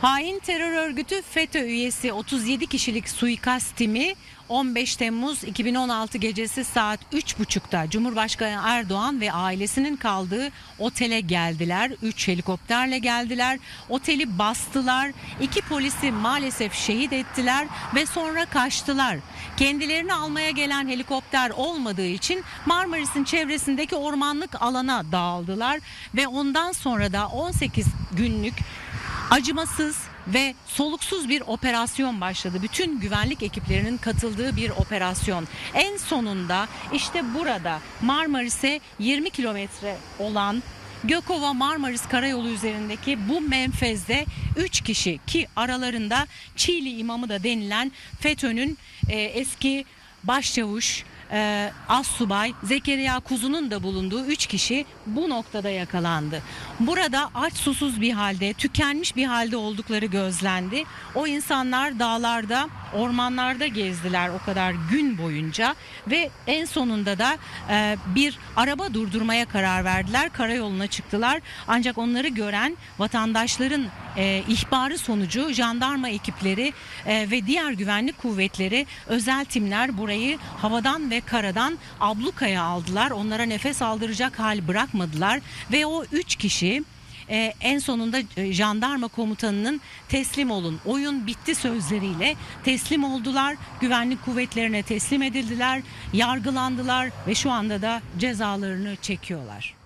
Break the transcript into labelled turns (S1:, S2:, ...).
S1: Hain terör örgütü FETÖ üyesi 37 kişilik suikast timi 15 Temmuz 2016 gecesi saat 3.30'da Cumhurbaşkanı Erdoğan ve ailesinin kaldığı otele geldiler. 3 helikopterle geldiler. Oteli bastılar. İki polisi maalesef şehit ettiler ve sonra kaçtılar. Kendilerini almaya gelen helikopter olmadığı için Marmaris'in çevresindeki ormanlık alana dağıldılar ve ondan sonra da 18 günlük acımasız ve soluksuz bir operasyon başladı. Bütün güvenlik ekiplerinin katıldığı bir operasyon. En sonunda işte burada Marmaris'e 20 kilometre olan Gökova Marmaris Karayolu üzerindeki bu menfezde 3 kişi ki aralarında Çiğli imamı da denilen FETÖ'nün e, eski başçavuş e, Assubay Zekeriya Kuzu'nun da bulunduğu 3 kişi bu noktada yakalandı. Burada aç susuz bir halde, tükenmiş bir halde oldukları gözlendi. O insanlar dağlarda, ormanlarda gezdiler o kadar gün boyunca ve en sonunda da e, bir araba durdurmaya karar verdiler. Karayoluna çıktılar. Ancak onları gören vatandaşların e, ihbarı sonucu jandarma ekipleri e, ve diğer güvenlik kuvvetleri özel timler burayı havadan ve karadan ablukaya aldılar. Onlara nefes aldıracak hal bırakmadılar ve o üç kişi e, en sonunda e, jandarma komutanının teslim olun oyun bitti sözleriyle teslim oldular güvenlik kuvvetlerine teslim edildiler yargılandılar ve şu anda da cezalarını çekiyorlar.